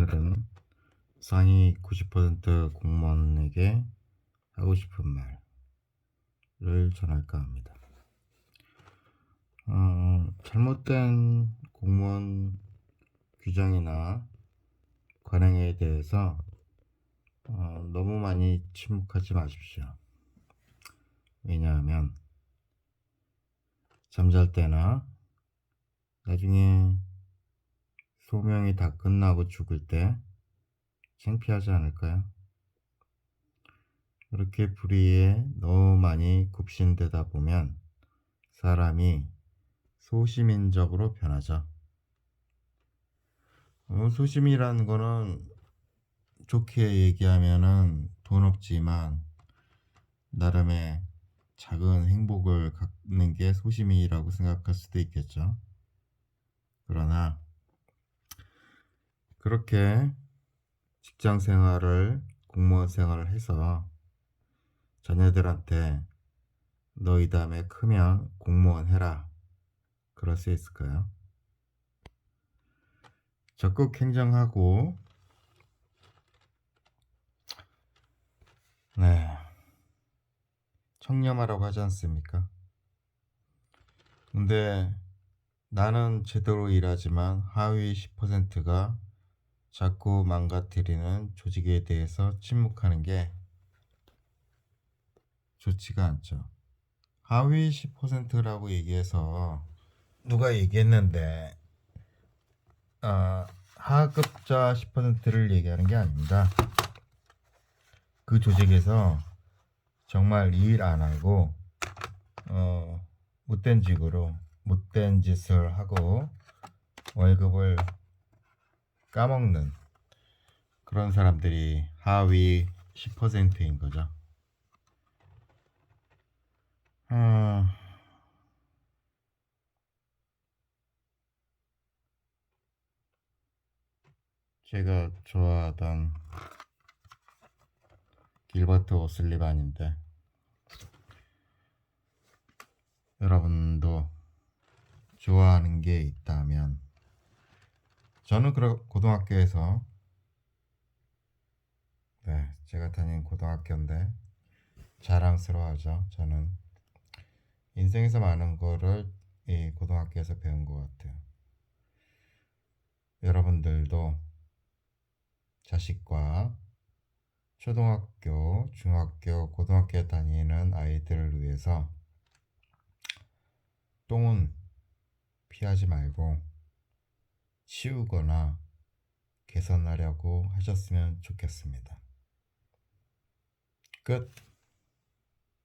오늘은 상위 90% 공무원에게 하고 싶은 말을 전할까 합니다. 어, 잘못된 공무원 규정이나 관행에 대해서 어, 너무 많이 침묵하지 마십시오. 왜냐하면 잠잘 때나 나중에 소명이 다 끝나고 죽을 때 창피하지 않을까요? 그렇게 불의에 너무 많이 굽신되다 보면 사람이 소시민적으로 변하죠. 어, 소심이라는 거는 좋게 얘기하면은 돈 없지만 나름의 작은 행복을 갖는 게 소심이라고 생각할 수도 있겠죠. 그러나 그렇게 직장 생활을 공무원 생활을 해서 자녀들한테 너이 다음에 크면 공무원 해라 그럴 수 있을까요? 적극 행정하고 네 청렴하라고 하지 않습니까? 근데 나는 제대로 일하지만 하위 10%가 자꾸 망가뜨리는 조직에 대해서 침묵하는 게 좋지가 않죠. 하위 10%라고 얘기해서 누가 얘기했는데 아, 하급자 10%를 얘기하는 게 아닙니다. 그 조직에서 정말 일 안 하고 어, 못된 직으로 못된 짓을 하고 월급을 까먹는 그런 사람들이 하위 10%인 거죠. 아, 제가 좋아하던 길버트 오슬리반인데 여러분도 좋아하는 게 있다면 저는 그런 고등학교에서 네 제가 다닌 고등학교인데 자랑스러워하죠 저는. 인생에서 많은 거를 이 고등학교에서 배운 것 같아요. 여러분들도 자식과 초등학교, 중학교, 고등학교 다니는 아이들을 위해서 똥은 피하지 말고 치우거나 개선하려고 하셨으면 좋겠습니다. 끝.